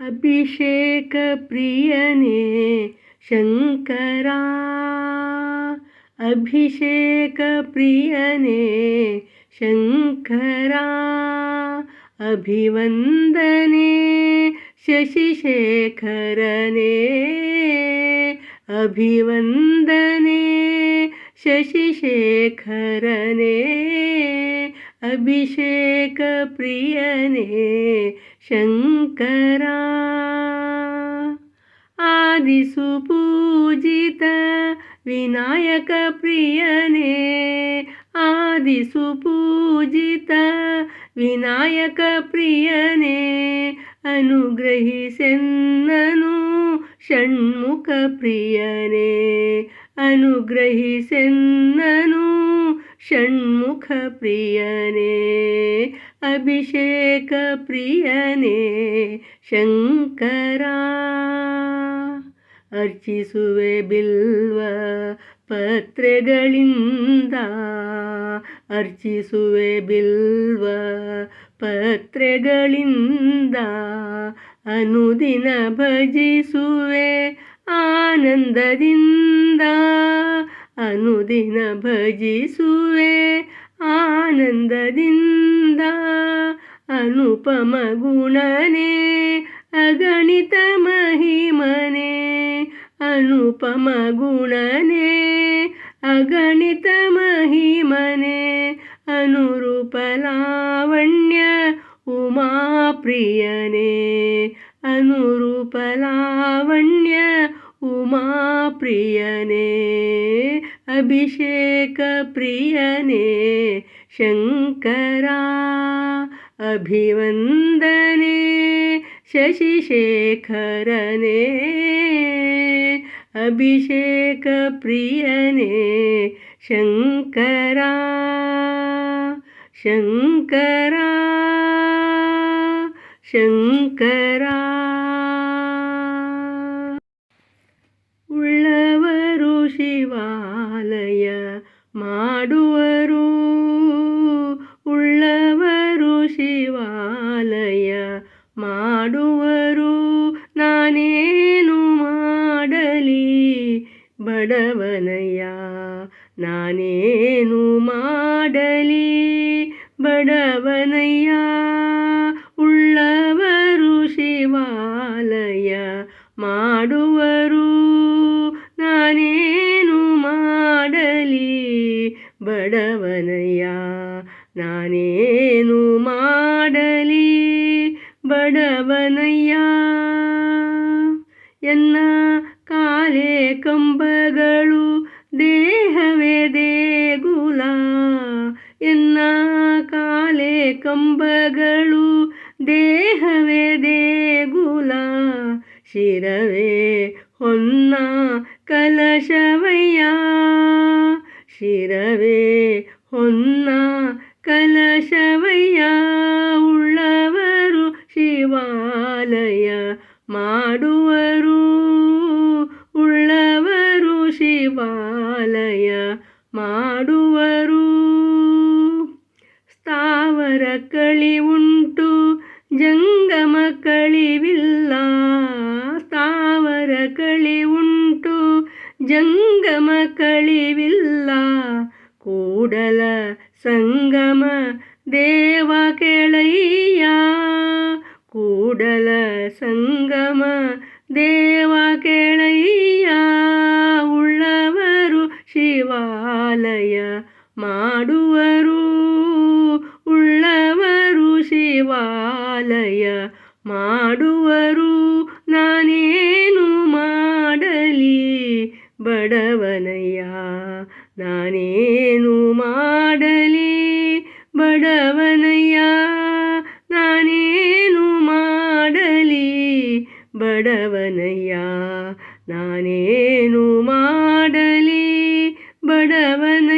अभिषेकप्रियने शङ्करा। अभिषेकप्रियने शङ्करा। अभिवन्दने शशिशेखरने। अभिवन्दने शशिशेखर ಅಭಿಷೇಕ ಪ್ರಿಯನೇ ಶಂಕರ. ಆದಿಸು ಪೂಜಿತ ವಿನಾಯಕ ಪ್ರಿಯನೇ, ಆದಿಸು ಪೂಜಿತ ವಿನಾಯಕ ಪ್ರಿಯನೇ, ಅನುಗ್ರಹಿಸೆನ್ನನು ಷಣ್ಮುಖ ಪ್ರಿಯನೇ, ಅನುಗ್ರಹಿಸೆನ್ನನು ಷಣ್ಮುಖ ಪ್ರಿಯನೇ ಅಭಿಷೇಕ ಪ್ರಿಯನೇ ಶಂಕರ ಅರ್ಚಿಸುವೆ ಬಿಲ್ವ ಪತ್ರೆಗಳಿಂದ ಅರ್ಚಿಸುವೆ ಬಿಲ್ವ ಪತ್ರೆಗಳಿಂದ ಅನುದಿನ ಭಜಿಸುವೆ ಆನಂದದಿಂದ ಅನುದಿನ ಭಜಿಸುವೆ ಆನಂದದಿಂದ. ಅನುಪಮ ಗುಣನೇ, ಅಗಣಿತ ಮಹಿಮನೆ. ಅನುಪಮ ಗುಣನೇ, ಅಗಣಿತ ಮಹಿಮನೆ. ಅನುರೂಪ ಲಾವಣ್ಯ, ಉಮಾ ಪ್ರಿಯನೇ. ಅಭಿಷೇಕ ಪ್ರಿಯನೇ ಶಂಕರ ಅಭಿವಂದನೆ ಶಶಿಶೇಖರನೇ ಅಭಿಷೇಕ ಪ್ರಿಯನೇ ಶಂಕರ ಶಂಕರ ಶಂಕರ ಉಳ್ಳವರು ಶಿವಾಲಯ ಮಾಡುವರು. ಉಳ್ಳವರು ಶಿವಾಲಯ ಮಾಡುವರು. ನಾನೇನು ಮಾಡಲಿ ಬಡವನಯ್ಯ. ನಾನೇನು ಮಾಡಲಿ ಬಡವನಯ್ಯ. ಉಳ್ಳವರು ಶಿವಾಲಯ ಮಾಡುವರು. ನಾನೇನು ಮಾಡಲಿ ಬಡವನಯ್ಯ? ಎನ್ನ ಕಾಲೇ ಕಂಬಗಳು ದೇಹವೇ ದೇಗುಲ? ಎನ್ನ ಕಾಲೇ ಕಂಬಗಳು ದೇಹವೇ ದೇಗುಲ? ಶಿರವೇ ಹೊನ್ನ ಕಲಶವಯ್ಯ? ಶಿರವೇ ಹೊನ್ನ ಕಲಶವಯ್ಯ, ಉಳ್ಳವರು ಶಿವಾಲಯ ಮಾಡುವರು. ಉಳ್ಳವರು ಶಿವಾಲಯ ಮಾಡುವರು. ಸ್ಥಾವರ ಕಳಿ ಉಂಟು, ಜಂಗಮ ಕಳಿವಿಲ್ಲ. ಸ್ಥಾವರ ಕಳಿ ಉಂಟು, ಜಂಗಮ ಕಳಿವಿಲ್ಲ. ಕೂಡಲ ಸಂಗಮ ದೇವ ಕೆಳಯ್ಯ. ಕೂಡಲ ಸಂಗಮ ದೇವ ಕೆಳಯ್ಯ. ಉಳ್ಳವರು ಶಿವಾಲಯ ಮಾಡುವರು. ಉಳ್ಳವರು ಶಿವಾಲಯ ಮಾಡುವರು. ನಾನೇನು ಮಾಡಲಿ ಬಡವನಯ್ಯ. ನಾನೇನು ಮಾಡಲಿ ಬಡವನಯ್ಯ ನಾನೇನು ಮಾಡಲಿ ಬಡವನಯ್ಯ ನಾನೇನು ಮಾಡಲಿ ಬಡವನ